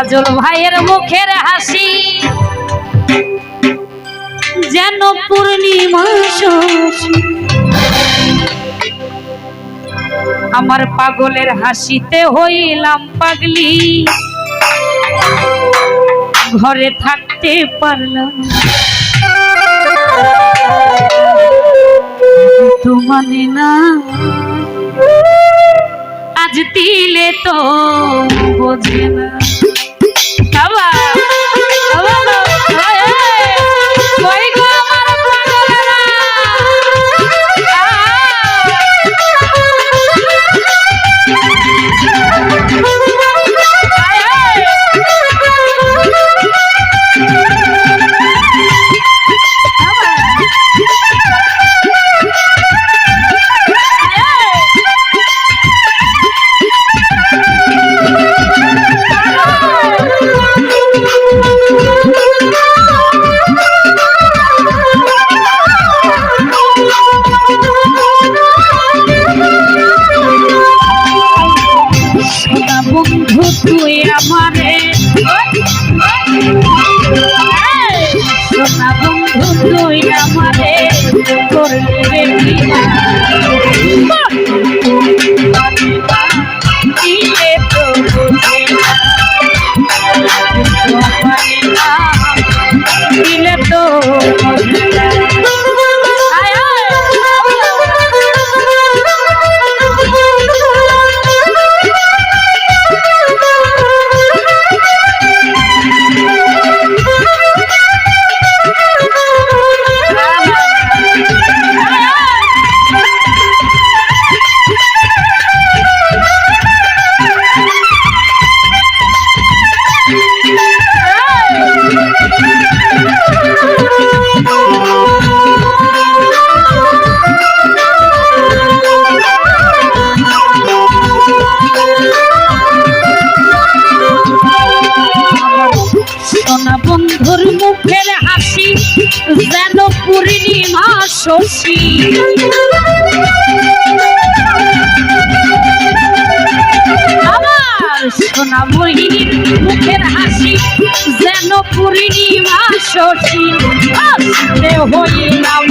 কাজল ভাইয়ের মুখের হাসি। যেন পূর্ণিমা আমার পাগলের হাসিতে হইলাম পাগলি। ঘরে থাকতে পারলাম। তো মানে না, আজ দিলে তো বোঝে না। Come on. যেন পূর্ণিমা শশী। সোনা মোহিনীর মুখের হাসি যেন পূর্ণিমা শশী। আসতে হইলাম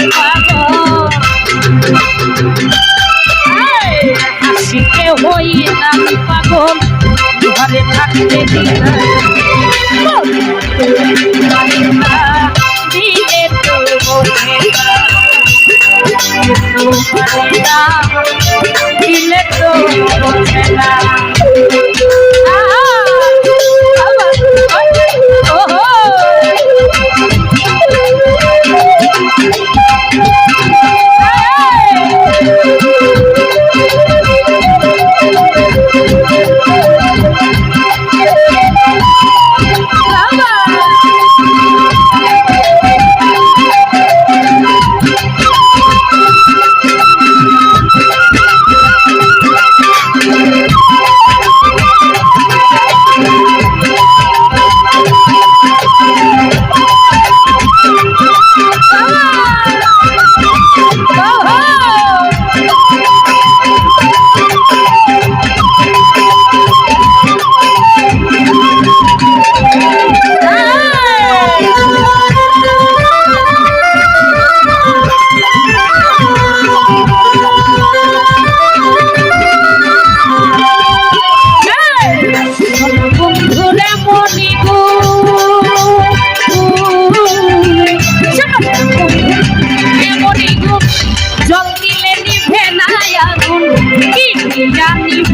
হাসিতে হইলাম পাগল? ঘরে থাকতে দিলাম তো পারে না,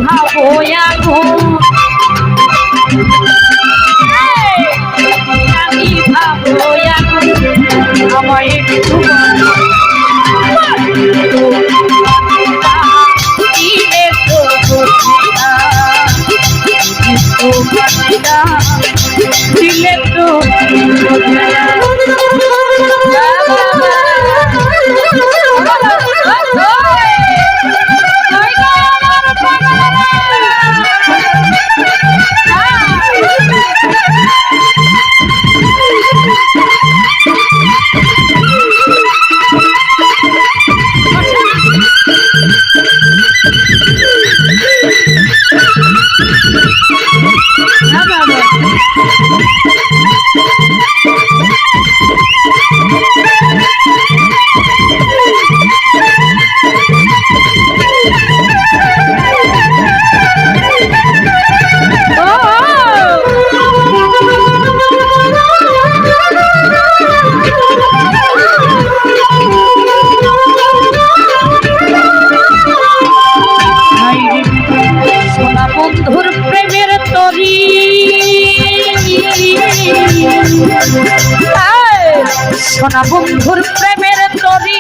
ভাবো আগুন জানি ভাবো আগুন আমায় একটু করি। সোনা বন্ধুর প্রেমের তরি,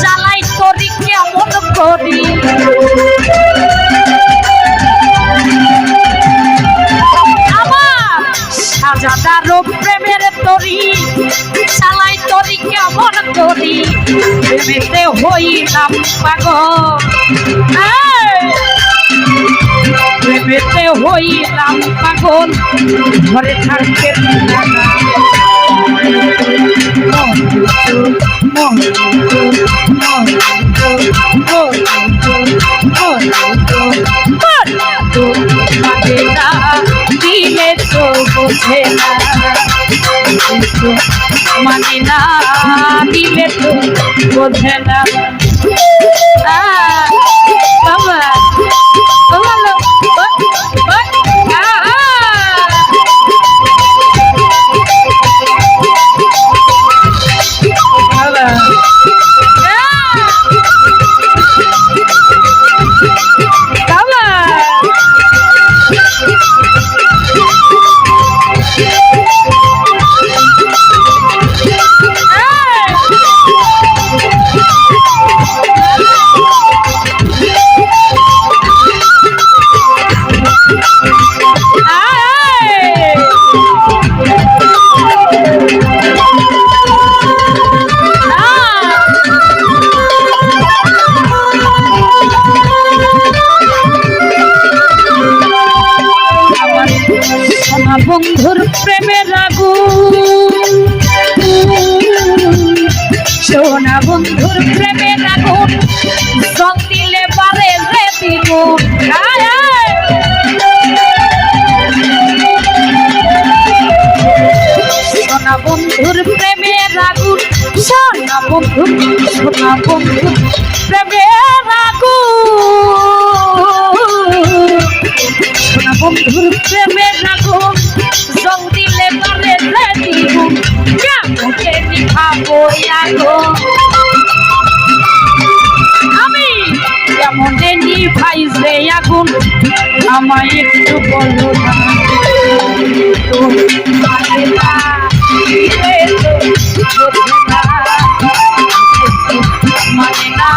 জ্বালাই তরি কেমন করি। আমার সাজাদারও প্রেমের তরি চালাই তরি কেমন করি। প্রেমেতে হইলাম পাগল। প্রেমেতে হইলাম পাগল, ঘরে থাকতে। দিলে তো বোঝে না মানে না দিলে তো বোঝে না সোনা বন্ধুর প্রেমের আগুন। সোনা বন্ধুর প্রেমের আগুন। জল দিলে পারে রে দ্বিগুণ বন্ধুর প্রেমের আগুন। সোনা বন্ধু সোনা বন্ধুর প্রেমের আগুন। সোনা বন্ধুর প্রেমের আগুন জল দিলে পারে দ্বিগুণ কেমনকে নিভাবো আগুন আমি কেমন নিভাই যে আগুন মানে না,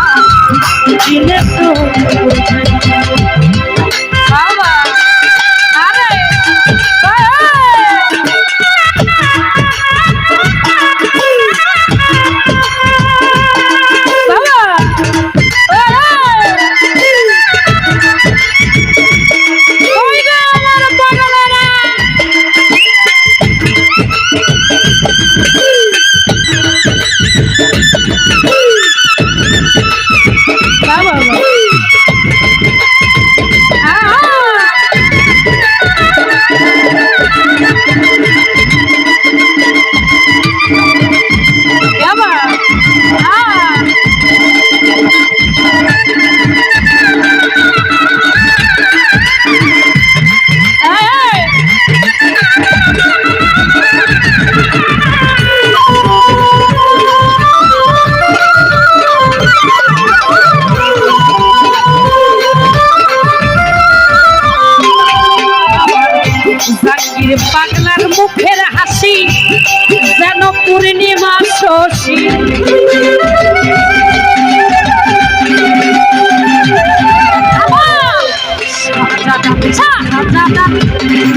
পূর্ণিমা শশী।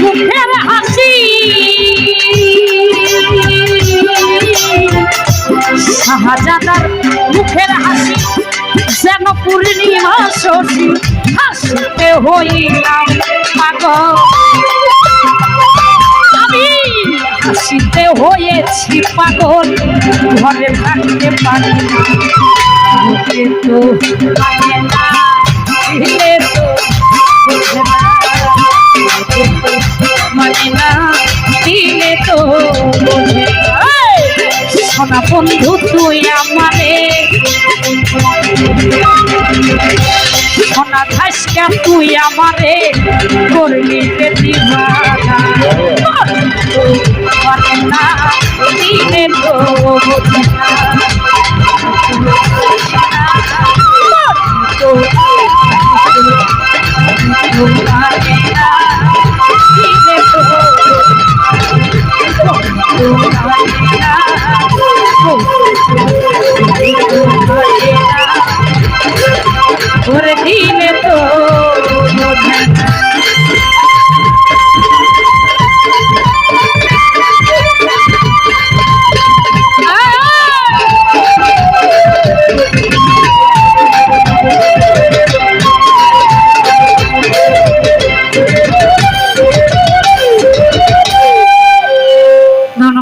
মুখের হাসি শাহজাদার মুখের হাসি যেন পূর্ণিমা শশী হাসিতে হইলাম পাগল। হাসিতে হয়েছি পাগল, ঘরে থাকতে পারি তো মানে তো বোঝে সোনা বন্ধু, তুই আমারে সোনা ঘাসকা তুই আমারে করলি দিবানা। মানে না। দিলে তো